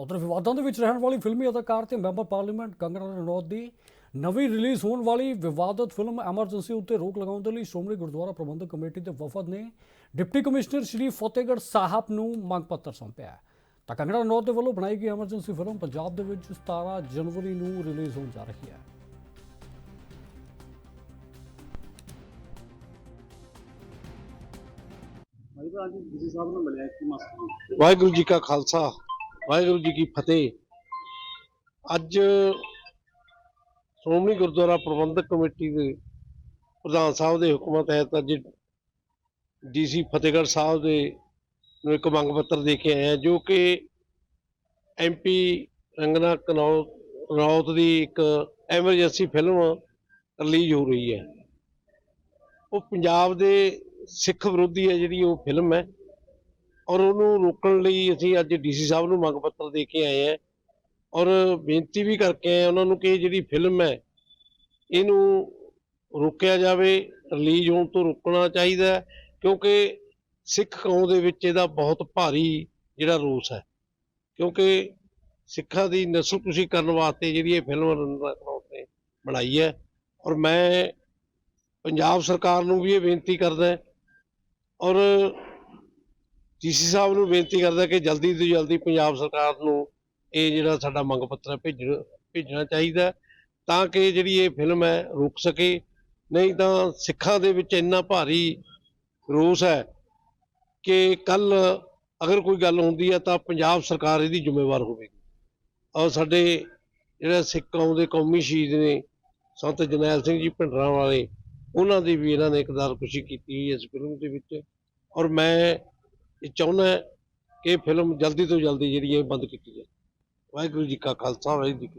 ਤਾਂ ਉੱਧਰ ਵਿਵਾਦਾਂ ਦੇ ਵਿੱਚ ਰਹਿਣ ਵਾਲੀ ਫਿਲਮੀ ਅਦਾਕਾਰ ਤੇ ਮੈਂਬਰ ਪਾਰਲੀਮੈਂਟ ਕੰਗਨਾ ਰਣੌਤ ਦੀ ਨਵੀਂ ਰਿਲੀਜ਼ ਹੋਣ ਵਾਲੀ ਵਿਵਾਦਤ ਫਿਲਮ ਐਮਰਜੈਂਸੀ ਉੱਤੇ ਰੋਕ ਲਗਾਉਣ ਦੇ ਲਈ ਸ਼੍ਰੋਮਣੀ ਗੁਰਦੁਆਰਾ ਪ੍ਰਬੰਧਕ ਕਮੇਟੀ ਦੇ ਵਫਦ ਨੇ ਡਿਪਟੀ ਕਮਿਸ਼ਨਰ ਸ਼੍ਰੀ ਫਤਿਹਗੜ੍ਹ ਸਾਹਿਬ ਨੂੰ ਮੰਗ ਪੱਤਰ ਸੌਂਪਿਆ। ਤਾਂ ਕੰਗਨਾ ਰਣੌਤ ਦੇ ਵੱਲੋਂ ਬਣਾਈ ਗਈ ਐਮਰਜੈਂਸੀ ਫਿਲਮ ਪੰਜਾਬ ਦੇ ਵਿੱਚ 17 ਜਨਵਰੀ ਨੂੰ ਰਿਲੀਜ਼ ਹੋਣ ਜਾ ਰਹੀ ਹੈ। ਵਾਹਿਗੁਰੂ ਜੀ ਕਾ ਖਾਲਸਾ। ਵਾਹਿਗੁਰੂ ਜੀ ਕੀ ਫਤਿਹ। ਅੱਜ ਸ਼੍ਰੋਮਣੀ ਗੁਰਦੁਆਰਾ ਪ੍ਰਬੰਧਕ ਕਮੇਟੀ ਦੇ ਪ੍ਰਧਾਨ ਸਾਹਿਬ ਦੇ ਹੁਕਮਾਂ ਤਹਿਤ ਅੱਜ ਡੀਸੀ ਫਤਿਹਗੜ੍ਹ ਸਾਹਿਬ ਦੇ ਨੂੰ ਇੱਕ ਮੰਗ ਪੱਤਰ ਦੇ ਕੇ ਆਏ ਜੋ ਕਿ ਐਮਪੀ ਰੰਗਨਾ ਕਨੌ, ਰਣੌਤ ਦੀ ਇੱਕ ਐਮਰਜੈਂਸੀ ਫਿਲਮ ਰਿਲੀਜ਼ ਹੋ ਰਹੀ ਹੈ। ਉਹ ਪੰਜਾਬ ਦੇ ਸਿੱਖ ਵਿਰੋਧੀ ਹੈ ਜਿਹੜੀ ਉਹ ਫਿਲਮ ਹੈ। ਔਰ ਉਹਨੂੰ ਰੋਕਣ ਲਈ ਅਸੀਂ ਅੱਜ ਡੀਸੀ ਸਾਹਿਬ ਨੂੰ ਮੰਗ ਪੱਤਰ ਦੇ ਕੇ ਆਏ ਹਾਂ ਔਰ ਬੇਨਤੀ ਵੀ ਕਰਕੇ ਆਏ ਹਾਂ ਉਹਨਾਂ ਨੂੰ ਕਿ ਇਹ ਜਿਹੜੀ ਫਿਲਮ ਹੈ, ਇਹਨੂੰ ਰੋਕਿਆ ਜਾਵੇ ਰਿਲੀਜ਼ ਹੋਣ ਤੋਂ ਰੋਕਣਾ ਚਾਹੀਦਾ ਕਿਉਂਕਿ ਸਿੱਖ ਕੌਮ ਦੇ ਵਿੱਚ ਇਹਦਾ ਬਹੁਤ ਭਾਰੀ ਜਿਹੜਾ ਰੋਸ ਹੈ। ਕਿਉਂਕਿ ਸਿੱਖਾਂ ਦੀ ਨਸਲਕੁਸ਼ੀ ਕਰਨ ਵਾਸਤੇ ਜਿਹੜੀ ਇਹ ਫਿਲਮ ਰਣਜੀਤ ਕਨੌਤ ਨੇ ਬਣਾਈ ਹੈ ਔਰ ਮੈਂ ਪੰਜਾਬ ਸਰਕਾਰ ਨੂੰ ਵੀ ਇਹ ਬੇਨਤੀ ਕਰਦਾ ਔਰ ਡੀਸੀ ਸਾਹਿਬ ਨੂੰ ਬੇਨਤੀ ਕਰਦਾ ਕਿ ਜਲਦੀ ਤੋਂ ਜਲਦੀ ਪੰਜਾਬ ਸਰਕਾਰ ਨੂੰ ਇਹ ਜਿਹੜਾ ਸਾਡਾ ਮੰਗ ਪੱਤਰ ਹੈ ਭੇਜਣਾ ਚਾਹੀਦਾ ਤਾਂ ਕਿ ਜਿਹੜੀ ਇਹ ਫਿਲਮ ਹੈ ਰੁਕ ਸਕੇ। ਨਹੀਂ ਤਾਂ ਸਿੱਖਾਂ ਦੇ ਵਿੱਚ ਇੰਨਾ ਭਾਰੀ ਰੋਸ ਹੈ ਕਿ ਕੱਲ ਅਗਰ ਕੋਈ ਗੱਲ ਹੁੰਦੀ ਹੈ ਤਾਂ ਪੰਜਾਬ ਸਰਕਾਰ ਇਹਦੀ ਜ਼ਿੰਮੇਵਾਰ ਹੋਵੇਗੀ। ਔਰ ਸਾਡੇ ਜਿਹੜਾ ਸਿੱਖ ਕੌਮ ਦੇ ਕੌਮੀ ਸ਼ਹੀਦ ਨੇ ਸੰਤ ਜਰਨੈਲ ਸਿੰਘ ਜੀ ਭਿੰਡਰਾਂ ਵਾਲੇ, ਉਹਨਾਂ ਦੀ ਵੀ ਇਹਨਾਂ ਨੇ ਕਿਰਦਾਰਕੁਸ਼ੀ ਕੀਤੀ ਹੋਈ ਇਸ ਫਿਲਮ ਦੇ ਵਿੱਚ। ਔਰ ਮੈਂ ਇਹ ਚਾਹੁੰਦਾ ਕਿ ਫਿਲਮ ਜਲਦੀ ਤੋਂ ਜਲਦੀ ਜਿਹੜੀ ਹੈ ਬੰਦ ਕੀਤੀ ਜਾਵੇ ਵਾਹਿਗੁਰੂ ਜੀ ਕਾ ਖਾਲਸਾ, ਵਾਹਿਗੁਰੂ ਜੀ ਕੀ